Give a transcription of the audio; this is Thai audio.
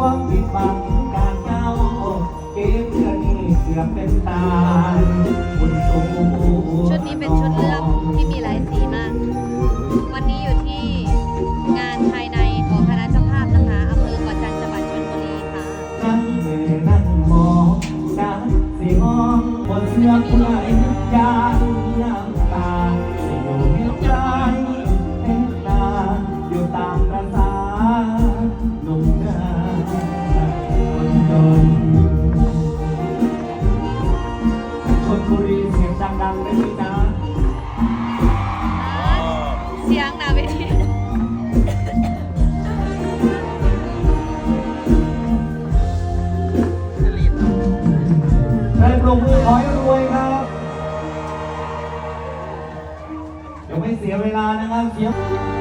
มากความผิดหวังการเจ้าเก็บเพื่อนี่เกือบเป็นตายคุณสูชุดนี้เป็นชุดเลือกที่มีหลายสีมาก วันนี้อยู่ที่งานภายในของคณะเจ้าภาพนะคะอำเภอก่อจันทร์จังหวัดชลบุรีค่ะนั่งเมนั่งมองน้ำสีห้องบนเสื้อผู้ไหลยางน้ำตาสิอยู่ในใจเห็นตาอยู่ตามประสา บุรีเสียงดังๆนะพี่นะเสียงนะเวทีได้ปรบมือขอให้รวยครับเดี๋ยวไม่เสียเวลานะครับเสียง